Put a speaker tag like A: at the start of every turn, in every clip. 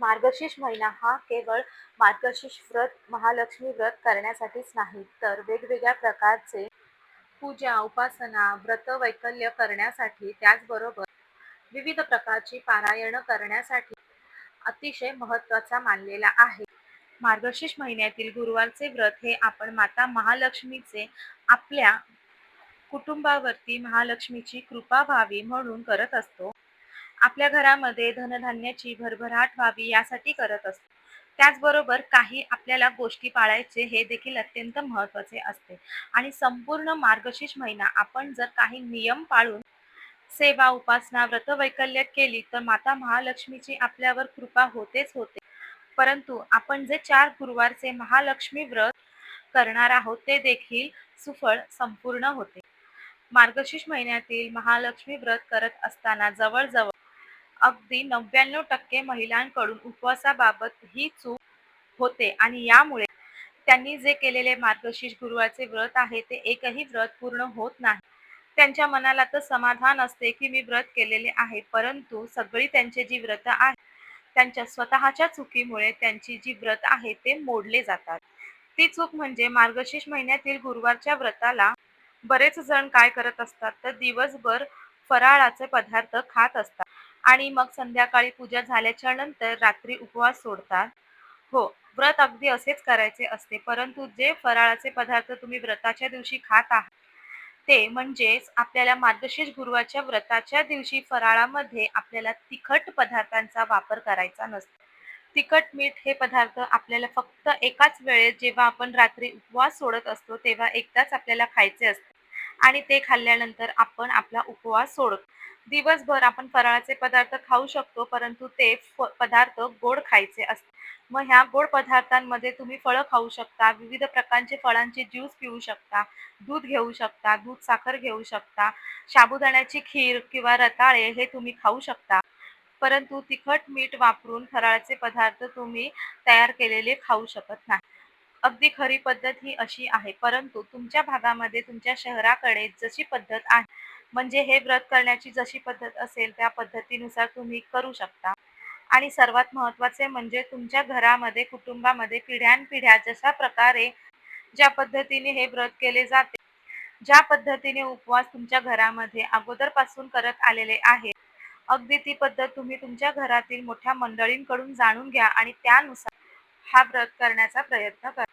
A: मार्गशीर्ष महिना हा केवळ मार्गशीर्ष व्रत महालक्ष्मी व्रत करण्यासाठीच नाही तर वेगवेगळ्या प्रकारचे पूजा उपासना व्रत वैकल्य करण्यासाठी त्याचबरोबर विविध प्रकारची पारायण करण्यासाठी अतिशय महत्त्वाचा मानलेला आहे. मार्गशीर्ष महिन्यातील गुरुवारचे व्रत हे आपण माता महालक्ष्मीचे आपल्या कुटुंबावरती महालक्ष्मीची कृपा व्हावी म्हणून करत असतो. आपल्या घरामध्ये धनधान्याची भरभराट व्हावी यासाठी करत असतो. त्याचबरोबर काही आपल्याला गोष्टी पाळायचे हे देखील अत्यंत महत्त्वाचे असते. आणि संपूर्ण मार्गशीर्ष महिना आपण जर काही नियम पाळून सेवा उपासना व्रत वैकल्य केली तर माता महालक्ष्मीची आपल्यावर कृपा होतेच होते. परंतु आपण जे चार गुरुवारचे महालक्ष्मी व्रत करणार आहोत ते देखील सुफळ संपूर्ण होते. मार्गशीर्ष महिन्यातील महालक्ष्मी व्रत करत असताना जवळजवळ अगदी नव्याण्णव टक्के महिलांकडून उपवासाबाबत ही चूक होते आणि यामुळे त्यांनी जे केलेले मार्गशीर्ष गुरुवारचे व्रत आहे ते एकही व्रत पूर्ण होत नाही. त्यांच्या मनाला तर समाधान असते की मी व्रत केलेले आहे परंतु सगळी त्यांचे जी व्रत आहेत त्यांच्या स्वतःच्या चुकीमुळे त्यांची जी व्रत आहे ते मोडले जातात. ती चूक म्हणजे मार्गशीर्ष महिन्यातील गुरुवारच्या व्रताला बरेच जण काय करत असतात तर दिवसभर फराळाचे पदार्थ खात असतात. आणि मग संध्याकाळी पूजा झाल्याच्यानंतर रात्री उपवास सोडतात. हो व्रत अगदी असेच करायचे असते परंतु जे फराळाचे पदार्थ तुम्ही व्रताच्या दिवशी खात आहात ते म्हणजेच आपल्याला मार्गशीर्ष गुरुवारच्या व्रताच्या दिवशी फराळामध्ये आपल्याला तिखट पदार्थांचा वापर करायचा नसतो. तिखट मीठ हे पदार्थ आपल्याला फक्त एकाच वेळेस जेव्हा आपण रात्री उपवास सोडत असतो तेव्हा एकदाच आपल्याला खायचे असते. आणि ते खाल्ल्यानंतर आपण आपला उपवास सोडतो. दिवसभर आपण फराळाचे पदार्थ खाऊ शकतो परंतु ते पदार्थ गोड खायचे असतात. मग ह्या गोड पदार्थांमध्ये तुम्ही फळं खाऊ शकता विविध प्रकारचे फळांचे ज्यूस पिऊ शकता दूध घेऊ शकता दूध साखर घेऊ शकता साबुदाण्याची खीर किंवा रताळे हे तुम्ही खाऊ शकता. परंतु तिखट मीठ वापरून फराळाचे पदार्थ तुम्ही तयार केलेले खाऊ शकत नाही. अगदी खरी पद्धत ही अशी आहे. परंतु तुमच्या भागामध्ये तुमच्या शहराकडे जशी पद्धत आहे म्हणजे हे व्रत करण्याची जशी पद्धत असेल त्या पद्धतीनुसार तुम्ही करू शकता. आणि सर्वात महत्त्वाचे म्हणजे तुमच्या घरामध्ये कुटुंबामध्ये पिढ्यानपिढ्या जशा प्रकारे ज्या पद्धतीने हे व्रत केले जाते ज्या पद्धतीने उपवास तुमच्या घरामध्ये अगोदरपासून करत आलेले आहे अगदी ती पद्धत तुम्ही तुमच्या घरातील मोठ्या मंडळींकडून जाणून घ्या आणि त्यानुसार हा व्रत करण्याचा प्रयत्न कर.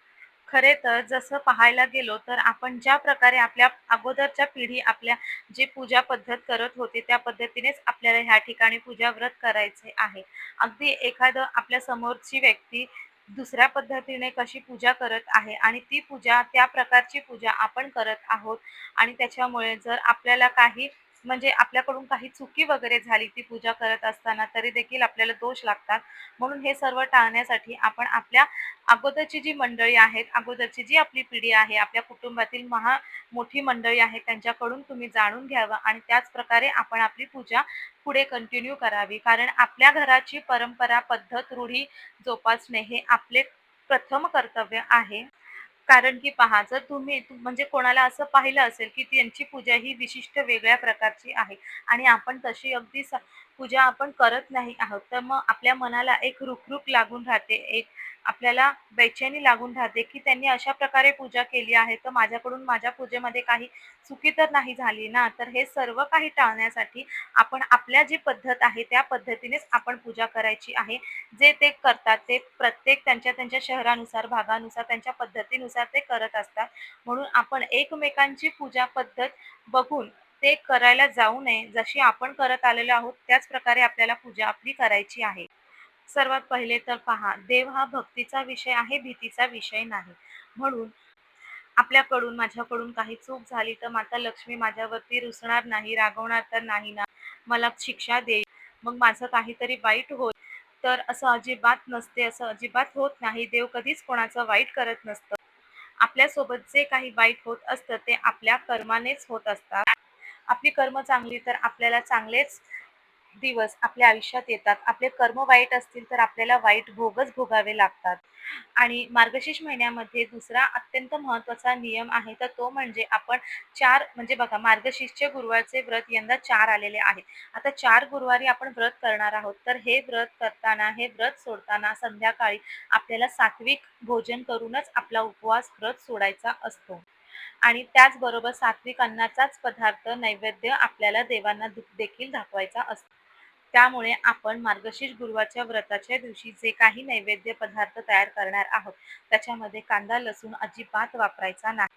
A: खरे तर जसं पाहायला गेलो तर आपण ज्या प्रकारे आपल्या अगोदरच्या पिढी आपल्या जे पूजा पद्धत करत होते त्या पद्धतीनेच आपल्याला ह्या ठिकाणी पूजा व्रत करायचे आहे. अगदी एखादं आपल्या समोरची व्यक्ती दुसऱ्या पद्धतीने कशी पूजा करत आहे आणि ती पूजा त्या प्रकारची पूजा आपण करत आहोत आणि त्याच्यामुळे जर आपल्याला काही म्हणजे आपल्याकडून काही चुकी वगैरे झाली ती पूजा करत असताना तरी देखील आपल्याला दोष लागतात. म्हणून हे सर्व टाळण्यासाठी आपण आपल्या अगोदरची जी मंडळी आहेत अगोदरची जी आपली पिढी आहे आपल्या कुटुंबातील महा मोठी मंडळी आहे त्यांच्याकडून तुम्ही जाणून घ्यावं आणि त्याच प्रकारे आपण आपली पूजा पुढे कंटिन्यू करावी. कारण आपल्या घराची परंपरा पद्धत रूढी जोपासणे हे आपले प्रथम कर्तव्य आहे. कारण की पहा जर तुम्ही म्हणजे कोणाला असं पाहिलं असेल की त्यांची पूजा ही विशिष्ट वेगळ्या प्रकारची आहे आणि आपण तशी अगदी पूजा आपण करत नाही आहोत तर मग आपल्या मनाला एक रुखरुख लागून राहते एक आपल्याला बेचैनी लागून राहते की त्यांनी अशा प्रकारे पूजा केली आहे तर माझ्याकडून माझ्या पूजेमध्ये काही चुकी तर नाही झाली ना? तर हे सर्व काही टाळण्यासाठी आपण आपल्या जी पद्धत आहे त्या पद्धतीनेच आपण पूजा करायची आहे. जे ते करतात ते प्रत्येक त्यांच्या त्यांच्या शहरानुसार भागानुसार त्यांच्या पद्धतीनुसार ते करत असतात. म्हणून आपण एकमेकांची पूजा पद्धत बघून ते करायला जाऊ नये. जशी आपण करत आलेलो आहोत त्याच प्रकारे आपल्याला पूजा आपली करायची आहे. सर्वात पहिले तर पहा देव हा भक्तीचा विषय आहे भीतीचा विषय नाही. म्हणून आपल्याकडून माझ्याकडून काही चूक झाली तर माता लक्ष्मी माझ्यावरती रुसणार नाही रागवणार तर नाही ना. मला शिक्षा देईल मग माझं काहीतरी वाईट होईल. तर असं अजिबात नसते असं अजिबात होत नाही. देव कधीच कोणाचं वाईट करत नसतं. आपल्यासोबत जे काही वाईट होत असतं ते आपल्या कर्मानेच होत असतात. आपली कर्म चांगली तर आपल्याला चांगलेच दिवस आपल्या आयुष्यात येतात. आपले कर्म वाईट असतील तर आपल्याला वाईट भोगच भोगावे लागतात. आणि मार्गशीर्ष महिन्यामध्ये दुसरा अत्यंत महत्त्वाचा नियम आहे. तर तो म्हणजे आपण चार म्हणजे बघा मार्गशीर्षचे गुरुवारचे व्रत यंदा चार आलेले आहेत आता चार गुरुवारी आपण व्रत करणार आहोत. तर हे व्रत करताना हे व्रत सोडताना संध्याकाळी आपल्याला सात्विक भोजन करूनच आपला उपवास व्रत सोडायचा असतो. आणि त्याचबरोबर सात्विक अन्नाचाच पदार्थ नैवेद्य आपल्याला देवांना देखील दाखवायचा असतो. त्यामुळे आपण मार्गशीर्ष गुरुवारच्या व्रताच्या दिवशी जे काही नैवेद्य पदार्थ तयार करणार आहोत त्याच्यामध्ये कांदा लसूण अजिबात वापरायचा नाही.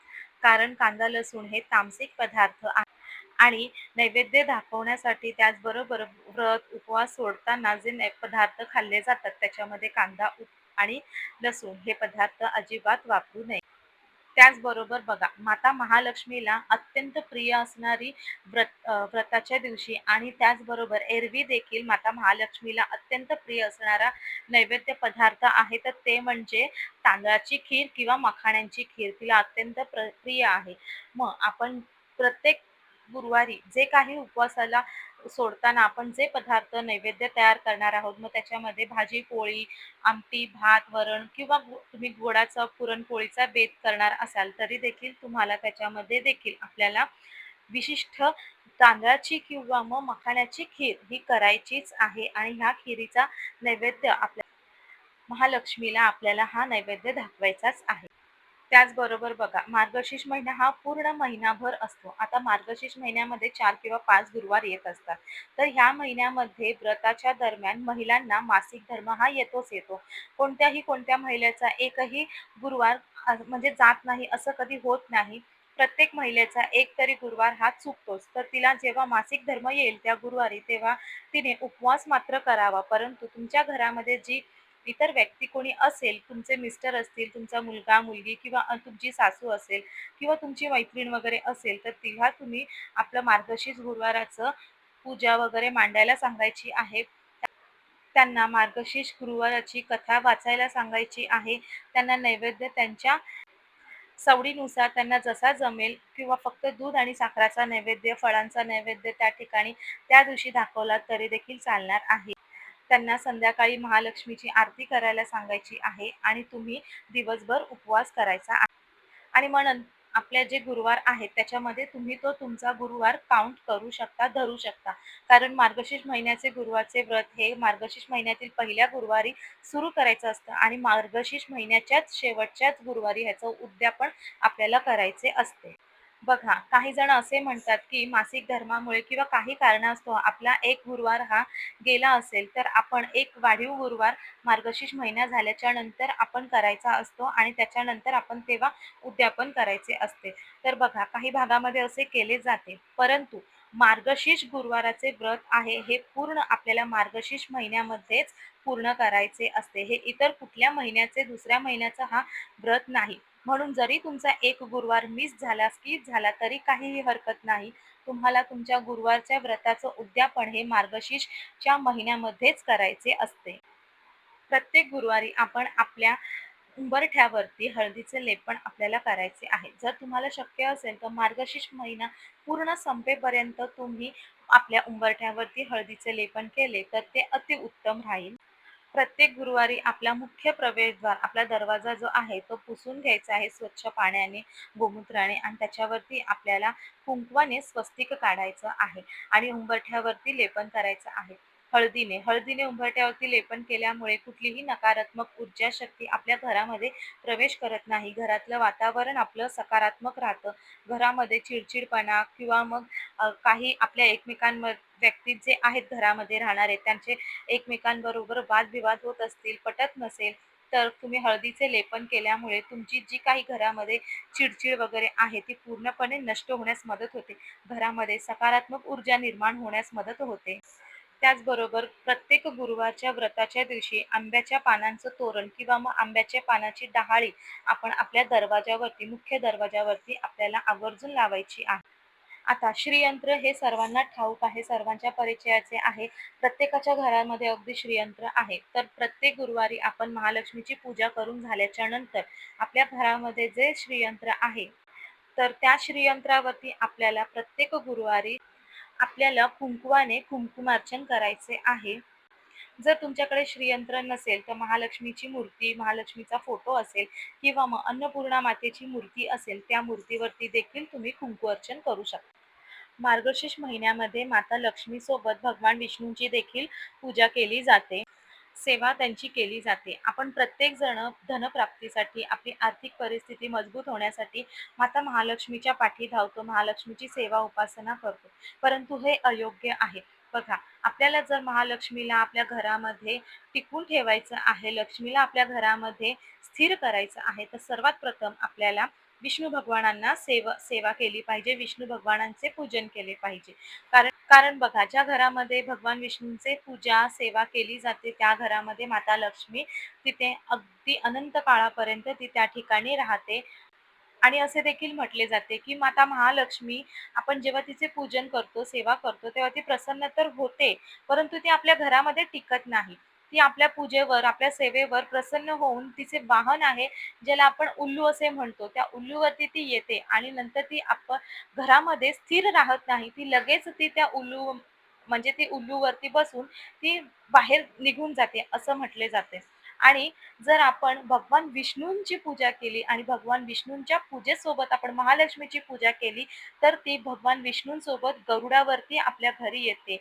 A: कारण कांदा लसूण हे तामसिक पदार्थ आहे. आणि नैवेद्य दाखवण्यासाठी त्याचबरोबर व्रत उपवास सोडताना जे पदार्थ खाल्ले जातात त्याच्यामध्ये कांदा उप आणि लसूण हे पदार्थ अजिबात वापरू नये. त्याचबरोबर बघा माता महालक्ष्मीला अत्यंत प्रिय असणारी व्रत व्रताच्या दिवशी आणि त्याचबरोबर एरवी देखील माता महालक्ष्मीला अत्यंत प्रिय असणारा नैवेद्य पदार्थ आहे. तर ते म्हणजे तांदळाची खीर किंवा मखाण्यांची खीर तिला अत्यंत प्र प्रिय आहे. मग आपण प्रत्येक गुरुवारी जे काही उपवासाला सोडताना आपण जे पदार्थ नैवेद्य तयार करणार आहोत मग त्याच्यामध्ये भाजी पोळी आमटी भात वरण किंवा तुम्ही गोडाचा पुरणपोळीचा बेत करणार असाल तरी देखील तुम्हाला त्याच्यामध्ये देखील आपल्याला विशिष्ट तांदळाची किंवा मग मखाण्याची खीर ही करायचीच आहे आणि ह्या खिरीचा नैवेद्य आपल्या महालक्ष्मीला आपल्याला हा नैवेद्य दाखवायचाच आहे. त्याचबरोबर बघा मार्गशीर्ष महिना हा पूर्ण महिनाभर असतो. आता मार्गशीर्ष महिन्यामध्ये चार किंवा पाच गुरुवार येत असतात. तर ह्या महिन्यामध्ये व्रताच्या दरम्यान महिलांना मासिक धर्म हा येतोच येतो. कोणत्याही कोणत्या महिलेचा एकही गुरुवार म्हणजे जात नाही असं कधी होत नाही. प्रत्येक महिलेचा एक तरी गुरुवार हा चुकतोच. तर तिला जेव्हा मासिक धर्म येईल त्या गुरुवारी तेव्हा तिने उपवास मात्र करावा. परंतु तुमच्या घरामध्ये जी इतर व्यक्ती कोणी असेल तुमचे मिस्टर असतील तुमचा मुलगा मुलगी किंवा तुमची सासू असेल किंवा तुमची मैत्रीण वगैरे असेल तर तिला तुम्ही आपलं मार्गशीर्ष गुरुवाराचं पूजा वगैरे मांडायला सांगायची आहे. त्यांना मार्गशीर्ष गुरुवाराची कथा वाचायला सांगायची आहे. त्यांना नैवेद्य त्यांच्या सवडीनुसार त्यांना जसा जमेल किंवा फक्त दूध आणि साखराचा नैवेद्य फळांचा नैवेद्य त्या ठिकाणी त्या दिवशी दाखवला तरी देखील चालणार आहे. त्यांना संध्याकाळी महालक्ष्मीची आरती करायला सांगायची आहे आणि तुम्ही दिवसभर उपवास करायचा आहे. आणि म्हणून आपले जे गुरुवार आहेत त्याच्यामध्ये तुम्ही तो तुमचा गुरुवार काउंट करू शकता धरू शकता. कारण मार्गशीर्ष महिन्याचे गुरुवारचे व्रत हे मार्गशीर्ष महिन्यातील पहिल्या गुरुवारी सुरू करायचं असतं आणि मार्गशीर्ष महिन्याच्याच शेवटच्याच गुरुवारी ह्याचं उद्यापन आपल्याला करायचे असते. बघा काही जण असे म्हणतात की मासिक धर्मामुळे किंवा काही कारणास्तव आपला एक गुरुवार हा गेला असेल तर आपण एक वाढीव गुरुवार मार्गशीर्ष महिना झाल्याच्यानंतर आपण करायचा असतो आणि त्याच्यानंतर आपण तेव्हा उद्यापन करायचे असते. तर बघा काही भागामध्ये असे केले जाते. परंतु मार्गशीर्ष गुरुवाराचे व्रत आहे हे पूर्ण आपल्याला मार्गशीर्ष महिन्यामध्येच पूर्ण करायचे असते. हे इतर कुठल्या महिन्याचे दुसऱ्या महिन्याचा हा व्रत नाही. म्हणून जरी तुमचा एक गुरुवार मिस झाला स्किप झाला तरी काहीही हरकत नाही. तुम्हाला तुमच्या गुरुवारच्या व्रताचं उद्यापन हे मार्गशीर्षच्या महिन्यामध्येच करायचे असते. प्रत्येक गुरुवारी आपण आपल्या उंबरठ्यावरती हळदीचे लेपन आपल्याला करायचे आहे. जर तुम्हाला शक्य असेल तर मार्गशीर्ष महिना पूर्ण संपेपर्यंत तुम्ही आपल्या उंबरठ्यावरती हळदीचे लेपन केले तर ते अतिउत्तम राहील. प्रत्येक गुरुवारी आपला मुख्य प्रवेशद्वार आपला दरवाजा जो आहे तो पुसून घ्यायचा आहे स्वच्छ पाण्याने गोमूत्राने आणि त्याच्यावरती आपल्याला कुंकवाने स्वस्तिक काढायचं आहे आणि उंबरठ्यावरती लेपन करायचं आहे. हळदीने. हळदीने उंबरट्यावरती लेपन केल्यामुळे कुठलीही नकारात्मक ऊर्जा शक्ती आपल्या घरामध्ये प्रवेश करत नाही. घरातलं वातावरण आपलं सकारात्मक राहतं. घरामध्ये चिडचिडपणा किंवा मग काही आपल्या एकमेकांमध्ये व्यक्ती जे आहेत घरामध्ये राहणारे त्यांचे एकमेकांबरोबर वादविवाद होत असतील पटत नसेल तर तुम्ही हळदीचे लेपन केल्यामुळे तुमची जी काही घरामध्ये चिडचिड वगैरे आहे ती पूर्णपणे नष्ट होण्यास मदत होते. घरामध्ये सकारात्मक ऊर्जा निर्माण होण्यास मदत होते. त्याचबरोबर प्रत्येक गुरुवारच्या व्रताच्या दिवशी आंब्याच्या पानांचं तोरण किंवा मग आंब्याच्या पानाची डहाळी आपण आपल्या दरवाजावरती मुख्य दरवाजावरती आपल्याला आवर्जून लावायची आहे. आता श्रीयंत्र हे सर्वांना ठाऊक आहे सर्वांच्या परिचयाचे आहे. प्रत्येकाच्या घरामध्ये अगदी श्रीयंत्र आहे. तर प्रत्येक गुरुवारी आपण महालक्ष्मीची पूजा करून झाल्याच्यानंतर आपल्या घरामध्ये जे श्रीयंत्र आहे तर त्या श्रीयंत्रावरती आपल्याला प्रत्येक गुरुवारी आपल्याला कुंकवाने कुंकुमार्चन करायचे आहे. जर तुमच्याकडे श्रीयंत्र नसेल तर महालक्ष्मीची मूर्ती महालक्ष्मीचा फोटो असेल किंवा मग अन्नपूर्णा मातेची मूर्ती असेल त्या मूर्तीवरती देखील तुम्ही कुंकुअर्चन करू शकता. मार्गशीर्ष महिन्यामध्ये माता लक्ष्मीसोबत भगवान विष्णूंची देखील पूजा केली जाते. सेवा त्यांची केली जाते. आपण प्रत्येक जण धनप्राप्तीसाठी आपली आर्थिक परिस्थिती मजबूत होण्यासाठी माता महालक्ष्मीच्या पाठी धावतो महालक्ष्मीची सेवा उपासना करतो. परंतु हे अयोग्य आहे. बघा आपल्याला जर महालक्ष्मीला आपल्या घरामध्ये टिकून ठेवायचं आहे लक्ष्मीला आपल्या घरामध्ये स्थिर करायचं आहे तर सर्वात प्रथम आपल्याला विष्णू भगवानांना सेव सेवा केली पाहिजे विष्णू भगवानांचे पूजन केले पाहिजे. कारण कारण बघा ज्या घरामध्ये भगवान विष्णूंचे पूजा सेवा केली जाते त्या घरामध्ये माता लक्ष्मी तिथे अगदी अनंत काळापर्यंत ती त्या ठिकाणी राहते. आणि असे देखील म्हटले जाते की माता महालक्ष्मी आपण जेव्हा तिचे पूजन करतो सेवा करतो तेव्हा ती प्रसन्न तर होते परंतु ती आपल्या घरामध्ये टिकत नाही. ती आपल्या पूजेवर आपल्या सेवेवर प्रसन्न होऊन तिचे वाहन आहे ज्याला आपण उल्लू असे म्हणतो. त्या उल्लूवरती ती येते आणि नंतर ती आपण घरामध्ये स्थिर राहत नाही. ती लगेच ती त्या उल्लू म्हणजे ती उल्लूवरती बसून ती बाहेर निघून जाते असं म्हटले जाते. आणि जर आपण भगवान विष्णूंची पूजा केली आणि भगवान विष्णूंच्या पूजेसोबत आपण महालक्ष्मीची पूजा केली तर ती भगवान विष्णूंसोबत गरुडावरती आपल्या घरी येते.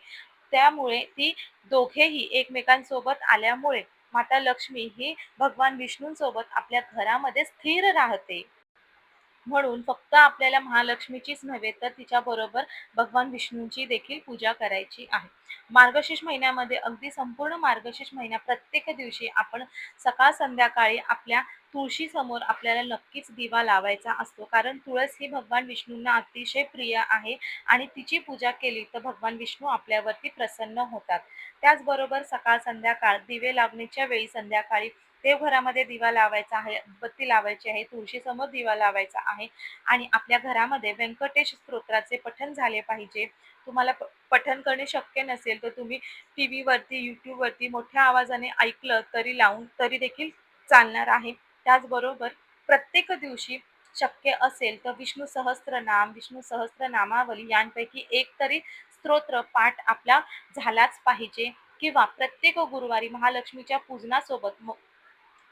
A: त्यामुळे ती दोघेही एकमेकांसोबत आल्यामुळे माता लक्ष्मी ही भगवान विष्णूंसोबत आपल्या घरामध्ये स्थिर राहते. म्हणून फक्त आपल्याला महालक्ष्मीचीच नव्हे तर तिच्या बरोबर भगवान विष्णूंची देखील पूजा करायची आहे. मार्गशीर्ष महिन्यामध्ये अगदी संपूर्ण मार्गशीर्ष महिन्या प्रत्येक दिवशी आपण सकाळ संध्याकाळी आपल्या तुळशी समोर आपल्याला नक्कीच दिवा लावायचा असतो. कारण तुळस ही भगवान विष्णूंना अतिशय प्रिय आहे आणि तिची पूजा केली तर भगवान विष्णू आपल्यावरती प्रसन्न होतात. त्याचबरोबर सकाळ संध्याकाळ दिवे लावण्याच्या वेळी संध्याकाळी देवघरामध्ये दिवा लावायचा आहे बत्ती लावायची आहे तुळशीसमोर दिवा लावायचा आहे आणि आपल्या घरामध्ये व्यंकटेश स्तोत्राचे पठण झाले पाहिजे. तुम्हाला पठण करणे शक्य नसेल तर तुम्ही टी व्हीवरती यूट्यूबवरती मोठ्या आवाजाने ऐकलं तरी लावून तरी देखील चालणार आहे. त्याचबरोबर प्रत्येक दिवशी शक्य असेल तर विष्णू सहस्त्रनाम विष्णू सहस्त्रनामावली यांपैकी एक तरी स्तोत्र पाठ आपला झालाच पाहिजे. किंवा प्रत्येक गुरुवारी महालक्ष्मीच्या पूजनासोबत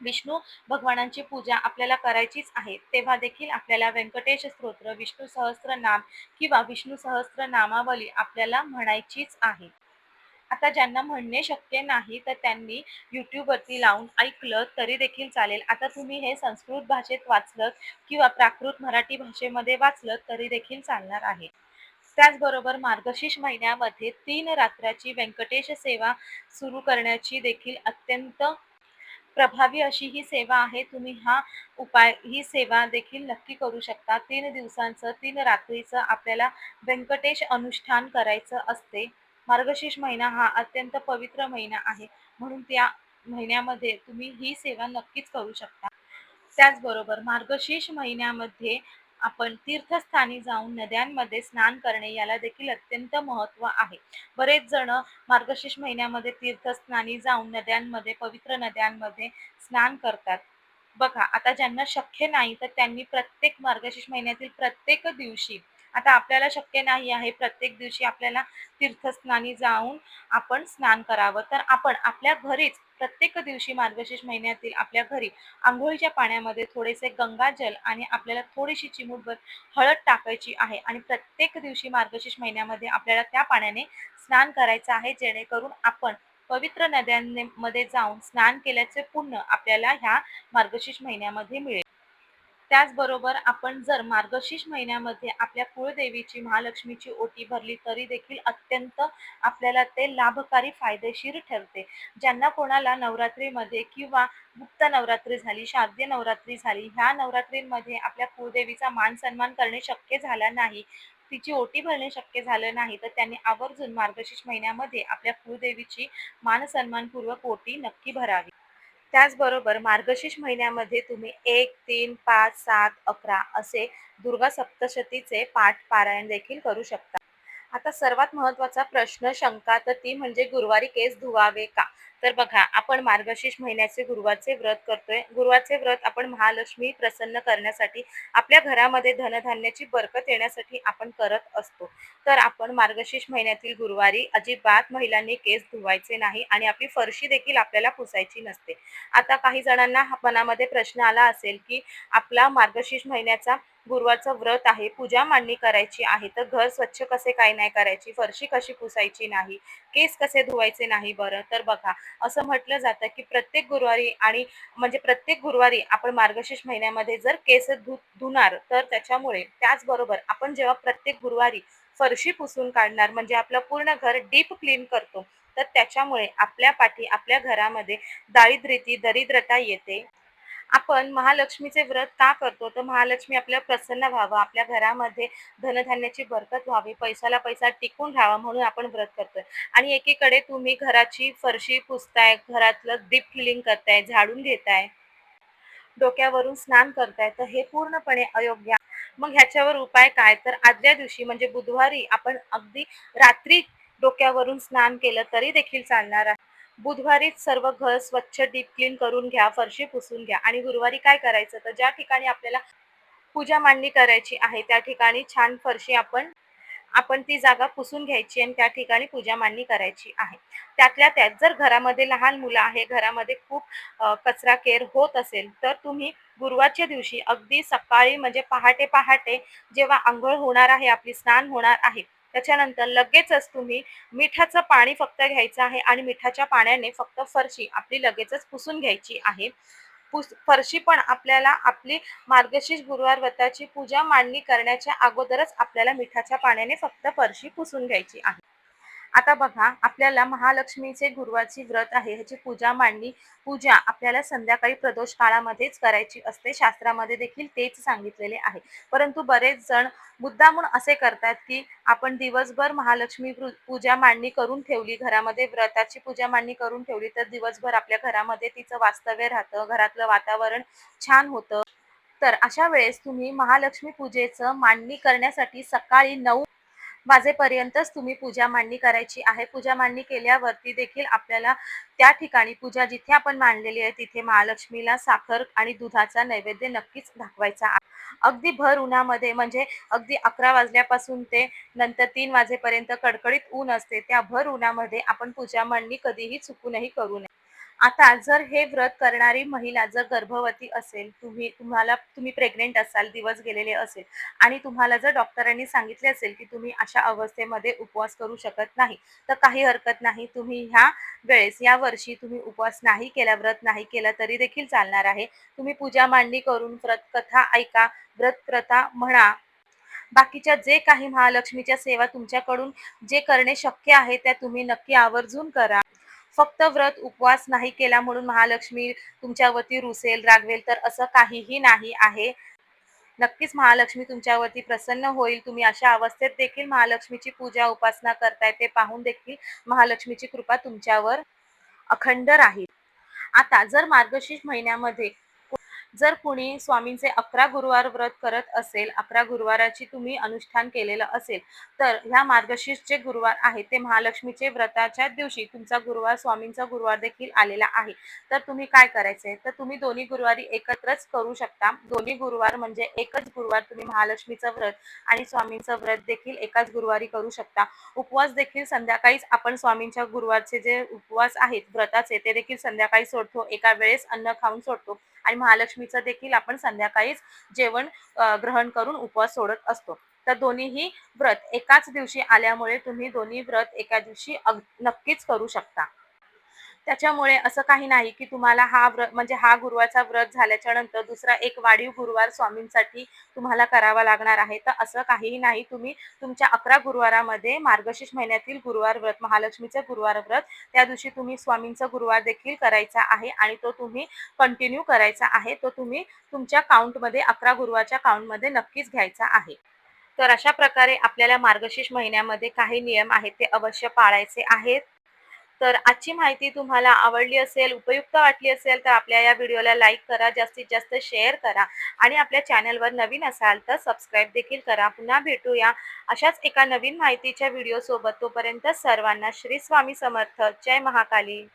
A: विष्णू भगवानांची पूजा आपल्याला करायचीच आहे तेव्हा देखील आपल्याला व्यंकटेश स्तोत्र विष्णू सहस्त्र नाम किंवा विष्णू सहस्त्र नामावली आपल्याला म्हणायचीच आहे. आता ज्यांना म्हणणे शक्य नाही तर त्यांनी यूट्यूबवरती लावून ऐकलं तरी देखील चालेल. आता तुम्ही हे संस्कृत भाषेत वाचलं किंवा प्राकृत मराठी भाषेमध्ये वाचलं तरी देखील चालणार आहे. त्याचबरोबर मार्गशीर्ष महिन्यामध्ये तीन रात्राची व्यंकटेश सेवा सुरू करण्याची देखील अत्यंत प्रभावी अशी ही सेवा आहे. तुम्ही हा उपाय ही सेवा देखील नक्की करू शकता. तीन दिवसांचं तीन रात्रीचं आपल्याला व्यंकटेश अनुष्ठान करायचं असते. मार्गशीर्ष महिना हा अत्यंत पवित्र महिना आहे. म्हणून त्या महिन्यामध्ये तुम्ही ही सेवा नक्कीच करू शकता. त्याचबरोबर मार्गशीर्ष महिन्यामध्ये आपण तीर्थस्थानी जाऊन नद्यांमध्ये स्नान करणे याला देखील अत्यंत महत्त्व आहे. बरेच जण मार्गशीर्ष महिन्यामध्ये तीर्थस्थानी जाऊन नद्यांमध्ये पवित्र नद्यांमध्ये स्नान करतात. बघा आता ज्यांना शक्य नाही तर त्यांनी प्रत्येक मार्गशीर्ष महिन्यातील प्रत्येक दिवशी आता आपल्याला शक्य नाही आहे प्रत्येक दिवशी आपल्याला तीर्थस्नानी जाऊन आपण स्नान करावं. तर आपण आपल्या घरीच प्रत्येक दिवशी मार्गशीर्ष महिन्यातील आपल्या घरी आंघोळीच्या पाण्यामध्ये थोडेसे गंगाजल आणि आपल्याला थोडीशी चिमूटभर हळद टाकायची आहे आणि प्रत्येक दिवशी मार्गशीर्ष महिन्यामध्ये आपल्याला त्या पाण्याने स्नान करायचं आहे जेणेकरून आपण पवित्र नद्यांमध्ये जाऊन स्नान केल्याचे पुण्य आपल्याला ह्या मार्गशीर्ष महिन्यामध्ये मिळेल. त्याचबरोबर आपण जर मार्गशीर्ष महिन्यामध्ये आपल्या कुळदेवीची महालक्ष्मीची ओटी भरली तरी देखील अत्यंत आपल्याला ते लाभकारी फायदेशीर ठरते. ज्यांना कोणाला नवरात्रीमध्ये किंवा गुप्त नवरात्री झाली शारदीय नवरात्री झाली ह्या नवरात्रींमध्ये आपल्या कुळदेवीचा मान सन्मान करणे शक्य झाला नाही तिची ओटी भरणे शक्य झालं नाही तर त्यांनी आवर्जून मार्गशीर्ष महिन्यामध्ये आपल्या कुळदेवीची मान सन्मानपूर्वक ओटी नक्की भरावी. त्याचबरोबर मार्गशीर्ष महिन्यामध्ये तुम्ही एक तीन पाच सात अकरा असे दुर्गा सप्तशतीचे पाठ पारायण देखील करू शकता. आता सर्वात महत्त्वाचा प्रश्न शंका तर ती म्हणजे गुरुवारी केस धुवावे का? तर बघा आपण मार्गशीर्ष महिन्याचे गुरुवारचे व्रत करतोय. गुरुवारचे व्रत आपण महालक्ष्मी प्रसन्न करण्यासाठी आपल्या घरामध्ये धनधान्याची बरकत येण्यासाठी आपण करत असतो. तर आपण मार्गशीर्ष महिन्यातील गुरुवारी अजिबात महिलांनी केस धुवायचे नाही आणि आपली फरशी देखील आपल्याला पुसायची नसते. आता काही जणांना मनामध्ये प्रश्न आला असेल की आपला मार्गशीर्ष महिन्याचा गुरुवारचं व्रत आहे पूजा मांडणी करायची आहे तर घर स्वच्छ कसे काय नाही करायची फरशी कशी पुसायची नाही केस कसे धुवायचे नाही बरं? तर बघा असं म्हटलं जातं की प्रत्येक गुरुवारी आणि म्हणजे प्रत्येक गुरुवारी आपण मार्गशीर्ष महिन्यामध्ये जर केस धु धुणार तर त्याच्यामुळे त्याचबरोबर आपण जेव्हा प्रत्येक गुरुवारी फरशी पुसून काढणार म्हणजे आपलं पूर्ण घर डीप क्लीन करतो तर त्याच्यामुळे आपल्या पाठी आपल्या घरामध्ये दारिद्र्यती दरिद्रता येते. आपण महालक्ष्मीचे व्रत का करतो? तर महालक्ष्मी आपल्या प्रसन्न व्हावं आपल्या घरामध्ये धनधान्याची बरकत व्हावी पैशाला पैसा टिकून राहावा म्हणून आपण व्रत करतोय. आणि एकीकडे तुम्ही घराची फरशी पुसताय घरातलं डीप क्लिनिंग करताय झाडून घेताय डोक्यावरून स्नान करताय तर हे पूर्णपणे अयोग्य मग ह्याच्यावर उपाय काय? तर आदल्या दिवशी म्हणजे बुधवारी आपण अगदी रात्री डोक्यावरून स्नान केलं तरी देखील चालणार आहे. बुधवारीच सर्व घर स्वच्छ डीप क्लीन करून घ्या फरशी पुसून घ्या. आणि गुरुवारी काय करायचं? तर ज्या ठिकाणी आपल्याला पूजा मांडणी करायची आहे त्या ठिकाणी छान फरशी आपण आपण ती जागा पुसून घ्यायची आणि त्या ठिकाणी पूजा मांडणी करायची आहे. त्यातल्या त्यात जर घरामध्ये लहान मुलं आहे घरामध्ये खूप कचरा केर होत असेल तर तुम्ही गुरुवारच्या दिवशी अगदी सकाळी म्हणजे पहाटे पहाटे जेव्हा आंघोळ होणार आहे आपली स्नान होणार आहे त्याच्यानंतर लगेचच तुम्ही मिठाचं पाणी फक्त घ्यायचं आहे आणि मिठाच्या पाण्याने फक्त फरशी आपली लगेचच पुसून घ्यायची आहे. पुस फरशी पण आपल्याला आपली मार्गशीर्ष गुरुवार व्रताची पूजा मांडणी करण्याच्या अगोदरच आपल्याला मिठाच्या पाण्याने फक्त फरशी पुसून घ्यायची आहे. आता बघा आपल्याला महालक्ष्मीचे गुरुवारची व्रत आहे ह्याची पूजा मांडणी पूजा आपल्याला संध्याकाळी प्रदोष काळामध्येच करायची असते शास्त्रामध्ये देखील तेच सांगितलेले आहे. परंतु बरेच जण मुद्दामून असे करतात की आपण दिवसभर महालक्ष्मी पूजा मांडणी करून ठेवली घरामध्ये व्रताची पूजा मांडणी करून ठेवली तर दिवसभर आपल्या घरामध्ये तिचं वास्तव्य राहतं घरातलं वातावरण छान होतं. तर अशा वेळेस तुम्ही महालक्ष्मी पूजेचं मांडणी करण्यासाठी सकाळी नऊ वाजेपर्यंतच तुम्ही पूजा मांडणी करायची आहे. पूजा मांडणी केल्यावरती देखील आपल्याला त्या ठिकाणी पूजा जिथे आपण मांडलेली आहे तिथे महालक्ष्मीला साखर आणि दुधाचा नैवेद्य नक्कीच दाखवायचा आहे. अगदी भर उन्हामध्ये म्हणजे अगदी अकरा वाजल्यापासून ते नंतर तीन वाजेपर्यंत कडकडीत ऊन असते त्या भर उन्हामध्ये आपण पूजा मांडणी कधीही चुकूनही करू नये. आता जर हे व्रत करणारी महिला जर गर्भवती असेल तुम्ही तुम्हाला तुम्ही प्रेग्नेंट असाल दिवस गेलेले असेल आणि तुम्हाला जर डॉक्टरांनी सांगितले असेल की तुम्ही अशा अवस्थेमध्ये उपवास करू शकत नाही तर काही हरकत नाही. तुम्ही ह्या वेळेस या वर्षी तुम्ही उपवास नाही केला व्रत नाही केला तरी देखील चालणार आहे. तुम्ही पूजा मांडणी करून व्रत कथा ऐका व्रत प्रथा म्हणा. बाकीच्या जे काही महालक्ष्मीच्या सेवा तुमच्याकडून जे करणे शक्य आहे त्या तुम्ही नक्की आवर्जून करा. फक्त व्रत उपवास नाही केला म्हणून महालक्ष्मी तुमच्यावरती रुसेल रागवेल तर असं काहीही नाही आहे. नक्कीच महालक्ष्मी तुमच्यावरती प्रसन्न होईल. तुम्ही अशा अवस्थेत देखील महालक्ष्मीची पूजा उपासना करताय ते पाहून देखील महालक्ष्मीची कृपा तुमच्यावर अखंड राहील. आता जर मार्गशीर्ष महिन्यामध्ये जर कुणी स्वामींचे अकरा गुरुवार व्रत करत असेल अकरा गुरुवाराची तुम्ही अनुष्ठान केलेलं असेल तर ह्या मार्गशीर्ष जे गुरुवार आहे ते महालक्ष्मीचे व्रताच्या दिवशी तुमचा गुरुवार स्वामींचा गुरुवार देखील आलेला आहे. तर तुम्ही काय करायचंय? तर तुम्ही दोन्ही गुरुवारी एकत्रच करू शकता. दोन्ही गुरुवार म्हणजे एकच गुरुवार तुम्ही महालक्ष्मीचं व्रत आणि स्वामींचं व्रत देखील एकाच गुरुवारी करू शकता. उपवास देखील संध्याकाळीच आपण स्वामींच्या गुरुवारचे जे उपवास आहेत व्रताचे ते देखील संध्याकाळी सोडतो. एका वेळेस अन्न खाऊन सोडतो. आणि महालक्ष्मीचं देखील आपण संध्याकाळीच जेवण ग्रहण करून उपवास सोडत असतो. तर दोन्हीही व्रत एकाच दिवशी आल्यामुळे तुम्ही दोन्ही व्रत एका दिवशी अग नक्कीच करू शकता. त्याच्यामुळे असं काही नाही की तुम्हाला हा व्रत म्हणजे हा गुरुवारचा व्रत झाल्याच्यानंतर दुसरा एक वाढीव गुरुवार स्वामींसाठी तुम्हाला करावा लागणार आहे. तर असं काहीही नाही. तुम्ही तुमच्या अकरा गुरुवारामध्ये मार्गशीर्ष महिन्यातील गुरुवार व्रत महालक्ष्मीचं गुरुवार व्रत त्या दिवशी तुम्ही स्वामींचा गुरुवार देखील करायचा आहे आणि तो तुम्ही कंटिन्यू करायचा आहे. तो तुम्ही तुमच्या काउंटमध्ये अकरा गुरुवारच्या काउंटमध्ये नक्कीच घ्यायचा आहे. तर अशा प्रकारे आपल्याला मार्गशीर्ष महिन्यामध्ये काही नियम आहेत ते अवश्य पाळायचे आहेत. तर आजची माहिती तुम्हाला आवडली असेल उपयुक्त वाटली असेल तर आपल्या या व्हिडिओला लाईक करा जास्तीत जास्त शेअर करा आणि आपल्या चॅनलवर नवीन असाल तर सबस्क्राईब देखील करा. पुन्हा भेटूया अशाच एका नवीन माहितीच्या व्हिडिओसोबत. तोपर्यंत सर्वांना श्री स्वामी समर्थ. जय महाकाली.